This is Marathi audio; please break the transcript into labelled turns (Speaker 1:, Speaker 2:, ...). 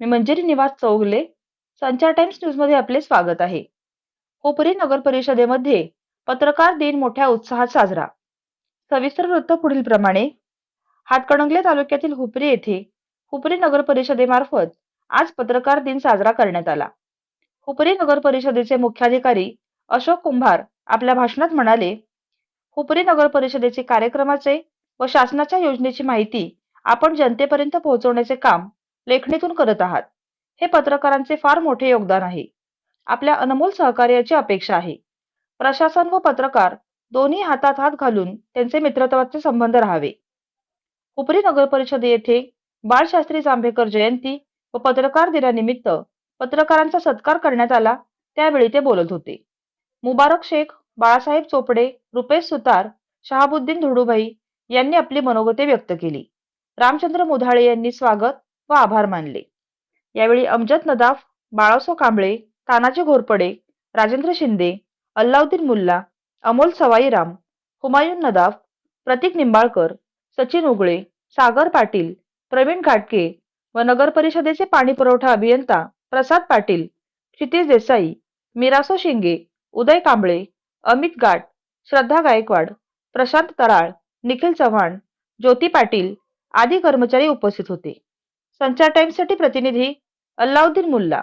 Speaker 1: मी मंजिरी निवास चौगले संचार टाइम्स न्यूजमध्ये आपले स्वागत आहे. हुपरी नगर परिषदेमध्ये पत्रकार दिन मोठ्या उत्साहात साजरा. सविस्तर वृत्त पुढील प्रमाणे. हातकणंगले तालुक्यातील हुपरी येथे हुपरी नगर परिषदेमार्फत आज पत्रकार दिन साजरा करण्यात आला. हुपरी नगर परिषदेचे मुख्याधिकारी अशोक कुंभार आपल्या भाषणात म्हणाले हुपरी नगर परिषदेचे कार्यक्रमाचे व शासनाच्या योजनेची माहिती आपण जनतेपर्यंत पोहोचवण्याचे काम लेखणीतून करत आहात. हे पत्रकारांचे फार मोठे योगदान आहे. आपल्या अनमोल सहकार्याची अपेक्षा आहे. प्रशासन व पत्रकार दोन्ही हातात हात घालून त्यांचे मित्रत्वाचे संबंध राहावे. उपरी नगर परिषद येथे बाळशास्त्री जांभेकर जयंती व पत्रकार दिनानिमित्त पत्रकारांचा सत्कार करण्यात आला त्यावेळी ते बोलत होते. मुबारक शेख बाळासाहेब चोपडे रुपेश सुतार शहाबुद्दीन धुडूभाई यांनी आपली मनोगते व्यक्त केली. रामचंद्र मुधाळे यांनी स्वागत व आभार मानले. यावेळी अमजद नदाफ बाळासो कांबळे तानाजी घोरपडे राजेंद्र शिंदे अल्लाउद्दीन मुल्ला अमोल सवाईराम हुमायून नदाफ प्रतीक निंबाळकर सचिन उगळे सागर पाटील प्रवीण घाटके व नगर परिषदेचे पाणी पुरवठा अभियंता प्रसाद पाटील क्षितिज देसाई मिरासो शिंगे उदय कांबळे अमित गाट श्रद्धा गायकवाड प्रशांत तराळ निखिल चव्हाण ज्योती पाटील आदी कर्मचारी उपस्थित होते. संचार टाइम्ससाठी प्रतिनिधी अल्लाउद्दीन मुल्ला.